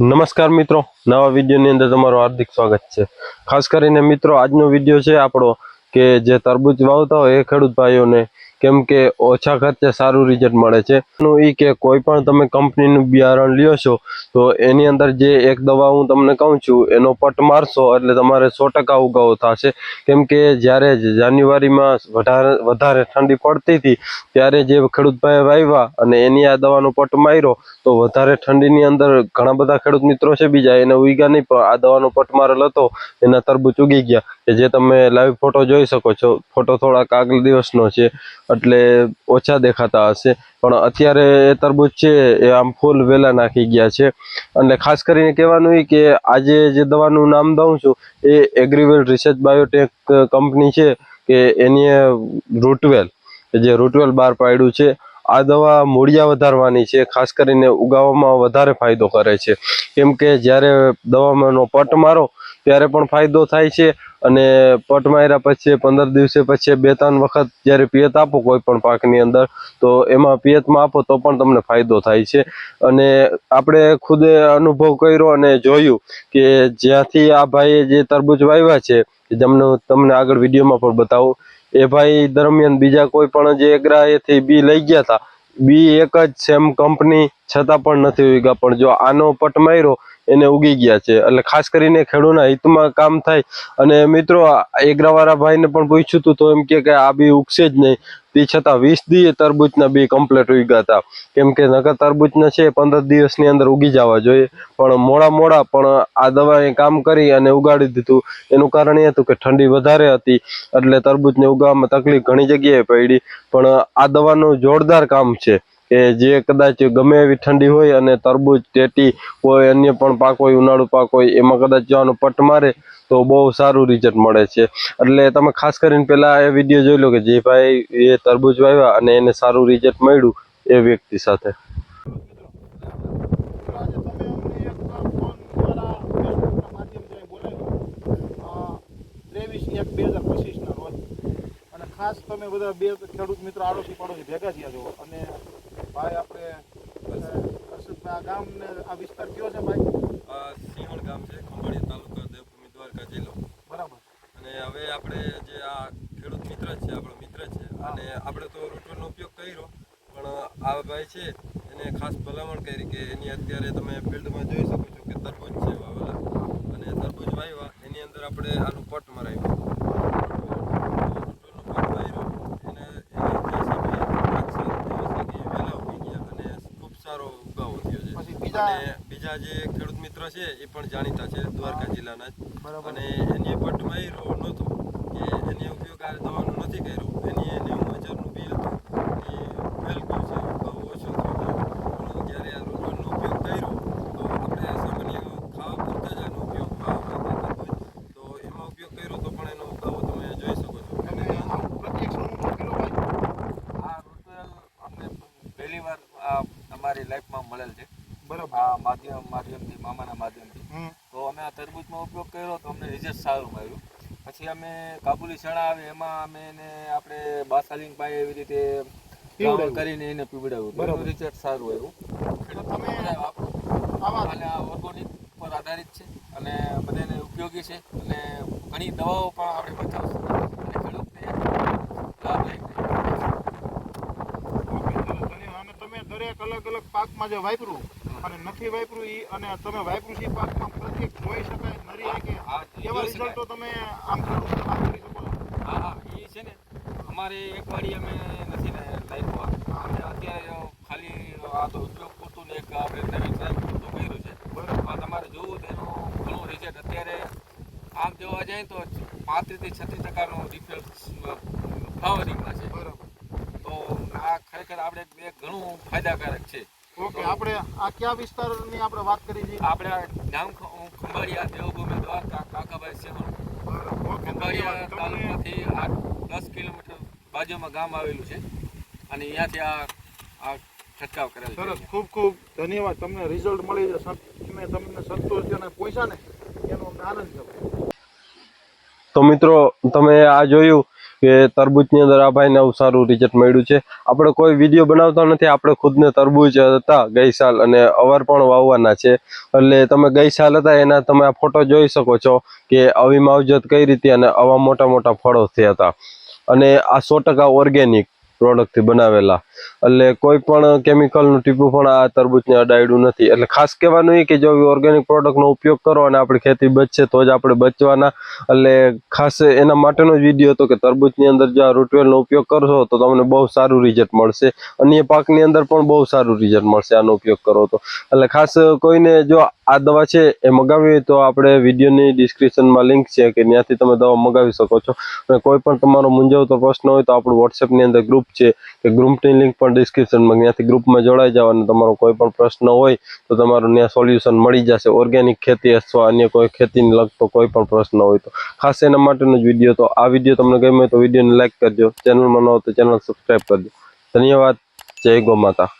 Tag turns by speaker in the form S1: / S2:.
S1: નમસ્કાર મિત્રો. નવા વિડીયોની અંદર તમારું હાર્દિક સ્વાગત છે. ખાસ કરીને મિત્રો, આજનો વીડિયો છે આપણો કે જે તરબૂચ વાવતા હોય એ ખેડૂત ભાઈઓને કેમ કે ઓછા ખર્ચે સારું રિઝલ્ટ મળે છે. એનું એ કે કોઈ પણ તમે કંપનીનું બિયારણ લ્યો છો, તો એની અંદર જે એક દવા હું તમને કહું છું, એનો પટ મારશો એટલે તમારે સો ટકા ઉગાવો થશે. કેમ કે જ્યારે જાન્યુઆરીમાં વધારે વધારે ઠંડી પડતી હતી, ત્યારે જે ખેડૂતભાઈ વાવ્યા અને એની આ દવાનો પટ માર્યો, તો વધારે ઠંડીની અંદર ઘણા બધા ખેડૂત મિત્રો છે બીજા એને ઉગ્યા નહીં, પણ આ દવાનો પટ મારેલ હતો, એના તરબૂચ ઉગી ગયા. કે જે તમે લાઈવ ફોટો જોઈ શકો છો ફોટો થોડાક આગળ દિવસનો છે. એટલે ઓછા દેખાતા હશે. પણ અત્યારે એ તરબૂચ છે, એ આમ ફૂલ વેલા નાખી ગયા છે. અને ખાસ કરીને કહેવાનું એ કે આજે જે દવાનું નામ દઉં છું, એ એગ્રીવેલ રિસર્ચ બાયોટેક કંપની છે, કે એની રૂટવેલ જે રૂટવેલ બહાર પાડ્યું છે. આ દવા મૂળિયા વધારવાની છે, ખાસ કરીને ઉગાવવામાં વધારે ફાયદો કરે છે. કેમ કે જ્યારે દવામાંનો પટ મારો ત્યારે પણ ફાયદો થાય છે અને પટ માર્યા પછી, પંદર દિવસે પછી, બે ત્રણ વખત જ્યારે પિયત આપો કોઈ પણ પાકની અંદર, તો એમાં પિયતમાં આપો તો પણ તમને ફાયદો થાય છે. અને આપણે ખુદે અનુભવ કર્યો અને જોયું કે જ્યાંથી આ ભાઈએ જે તરબૂચ વાવ્યા છે જેમને તમને આગળ વિડીયોમાં પણ બતાવું. એ ભાઈ દરમિયાન બીજા કોઈ પણ જે એગ્રાએથી બી લઈ ગયા હતા બી એક જ સેમ કંપની છતાં પણ નથી ઉગ્યા. પણ જો આનો પટ માર્યો, એને ઉગી ગયા છે. એટલે ખાસ કરીને ખેડૂતના હિતમાં કામ થાય. અને મિત્રો એગ્રાવાળા ભાઈને પણ પૂછ્યું હતું તો એમ કે આ બી ઉગશે જ નહીં. તે છતાં વીસ દિવસ તરબૂચના બી કમ્પ્લીટ ઉગ્યા હતા કેમ કે નકર તરબૂચના છે પંદર દિવસની અંદર ઉગી જવા જોઈએ. પણ મોડા મોડા પણ આ દવાએ કામ કરી અને ઉગાડી દીધું. એનું કારણ એ હતું કે ઠંડી વધારે હતી, એટલે તરબૂચને ઉગાવવામાં તકલીફ ઘણી જગ્યાએ પડી. પણ આ દવાનું જોરદાર કામ છે. કે જે કદાચ ગમે એવી ઠંડી હોય અને તરબૂચ, ટેટી કોઈ અન્ય પણ પાક હોય, ઉનાળુ પાક હોય, એમાં કદાચ જવાનો પટ મારે, તો બહુ સારું રિઝલ્ટ મળે છે. એટલે તમે ખાસ કરીને પહેલાં એ વીડિયો જોઈ લો કે જે ભાઈ એ તરબૂચ વાવ્યા અને એને સારું રિઝલ્ટ મળ્યું એ વ્યક્તિ સાથે.
S2: ખાસ તમે બધા બે ખેડૂત મિત્રો આડોશી પાડોશી ભેગા થયા છો અને ભાઈ આપણે હર્ષદભાઈ ગામને આ વિસ્તાર કયો છે ભાઈ?
S1: સિંહણ ગામ છે ખંભાળિયા તાલુકા દેવભૂમિ દ્વારકા જિલ્લો.
S2: બરાબર.
S1: અને હવે આપણે જે આ ખેડૂત મિત્ર છે આપણો મિત્ર છે અને આપણે તો રૂટરનો ઉપયોગ કર્યો પણ આ ભાઈ છે એને ખાસ ભલામણ કરી કે એની અત્યારે તમે ફિલ્ડમાં જોઈ શકો છો કે તરબૂજ છે વાવેલા અને તરબૂજ વાવ્યા એની અંદર આપણે આનું પટ મરાવ્યું રૂટરનો પટ માર્યો એને એની જે સમયે પાંચ સાત દિવસે કે વહેલા ઉગી ગયા અને ખૂબ સારો ઉગાવો થયો છે
S2: પછી બીજા-
S1: અને બીજા જે ખેડૂત મિત્ર છે એ પણ જાણીતા છે દ્વારકા જિલ્લાના જ. અને એની પટમાં એ રોડ નહોતો કે એને ઉપયોગ આ દવાનું નથી કર્યો. એની એની મજરનું બી હતું. એ ફેલ ગયું છે. બહુ ઓછો થયો પણ જ્યારે આ રોટરનો ઉપયોગ કર્યો તો આપણે સામાન્ય ખાવા પૂરતા જ આનો ઉપયોગ ખાવા માટે હોય. તો એમાં ઉપયોગ કર્યો તો પણ એનો ઉગાવો તમે જોઈ શકો છો.
S3: આ રૂટવેલ અમને પહેલી વાર આ અમારી લાઈફમાં મળેલ છે.
S2: બરાબર.
S3: આ માધ્યમ માધ્યમથી મામાના માધ્યમથી. તો અમે આ તરબૂચમાં ઉપયોગ કર્યો તો અમને રિઝલ્ટ સારું મળ્યું. પછી અમે કાબુલી ચણા આવે એમાં અમે એને આપણે બાસાલિંગ પાય એવી રીતે. કરીને એને પીવડાવ્યું.
S2: બરાબર.
S3: રિઝલ્ટ સારું આવ્યું.
S2: તમે આવા
S3: અને આ ઓર્ગોનિક પર આધારિત છે. અને બધાને ઉપયોગી છે. અને ઘણી દવાઓ પણ આપણે બચાવશું અને ખેડૂતને લાભ લઈ
S2: તમે દરેક અલગ અલગ પાકમાં જે વાપર્યું અને નથી વાપર્યું ઈ અને તમે વાપર્યું છે પાકમાં પ્રત્યેક જોઈ શકાય નરી
S3: કે
S2: એવા રિઝલ્ટો તમે આમ કરી શકો.
S3: હા હા એ છે ને અમારે એક વાડી અમે નથી ને લાગ્યો અમે અત્યારે ખાલી આ તો ઉપયોગ પૂરતું ને એક આપણે નવી ટ્રાય પૂરતું કર્યું છે. આ તમારે જોવું તેનો ઘણો રિઝલ્ટ અત્યારે આમ જોવા જાય તો પાંત્રીસથી છત્રીસ ટકાનો ડિફરન્સ ફ્લાવરિંગમાં છે.
S2: બરાબર.
S3: તો આ ખરેખર આપણે ઘણું ફાયદાકારક છે.
S2: ઓકે આપણે આ કયા વિસ્તારની આપણે વાત કરી છે?
S3: આપણે ગામ ખંભાળિયા દેવભૂમિ દ્વારકા કાકાભાઈ સેવણ ખંભાળિયા તાલુકાથી આઠ દસ કિલોમીટર બાજુમાં ગામ આવેલું છે. અને અહીંયાથી આ આ છંટકાવ કરેલ છે.
S2: સરસ ખૂબ ખૂબ ધન્યવાદ. તમને રિઝલ્ટ મળી જશે. મેં તમને સંતોષ અને પૈસા ને એનો અમને આનંદ છે
S1: તો મિત્રો તમે આ જોયું કે તરબૂચની અંદર આ ભાઈને આવું સારું રિઝલ્ટ મળ્યું છે. આપણે કોઈ વીડિયો બનાવતા નથી, આપણે ખુદને તરબૂચ હતા ગઈ સાલ અને અવાર પણ વાવવાના છે. એટલે તમે ગઈ સાલ હતા એના તમે આ ફોટો જોઈ શકો છો કે આવી માવજત કઈ રીતે અને આવા મોટા મોટા ફળો થયા હતા. અને આ સો ટકા ઓર્ગેનિક પ્રોડક્ટથી બનાવેલા. એટલે કોઈ પણ કેમિકલનું ટીપું પણ આ તરબૂચને અડાયડું નથી. એટલે ખાસ કહેવાનું એ કે જો ઓર્ગેનિક પ્રોડક્ટનો ઉપયોગ કરો અને આપણી ખેતી બચશે તો જ આપણે બચવાના. એટલે ખાસ એના માટેનો જ વીડિયો હતો કે તરબૂચની અંદર જો આ રૂટવેલનો ઉપયોગ કરશો તો તમને બહુ સારું રિઝલ્ટ મળશે. અન્ય પાકની અંદર પણ બહુ સારું રિઝલ્ટ મળશે આનો ઉપયોગ કરો તો. એટલે ખાસ કોઈને જો આ દવા છે એ મગાવી તો આપણે વિડીયોની ડિસ્ક્રિપ્શનમાં લિંક છે કે ત્યાંથી તમે દવા મગાવી શકો છો. અને કોઈ પણ તમારો મૂંઝવતો પ્રશ્ન હોય તો આપણું વોટ્સએપની અંદર ગ્રુપ છે કે ગ્રુપની લિંક પણ ડિસ્ક્રિપ્શનમાં ત્યાંથી ગ્રુપમાં જોડાઈ જાઓ અને તમારો કોઈ પણ પ્રશ્ન હોય તો તમારું ત્યાં સોલ્યુશન મળી જશે. ઓર્ગેનિક ખેતી અથવા અન્ય કોઈ ખેતીને લગતો કોઈ પણ પ્રશ્ન હોય તો. ખાસ એના માટેનો જ વીડિયો તો આ વીડિયો તમને ગમ્યો તો વિડીયોને લાઇક કરજો. ચેનલમાં ન હોય તો ચેનલ સબસ્ક્રાઈબ કરજો. ધન્યવાદ. જય ગો માતા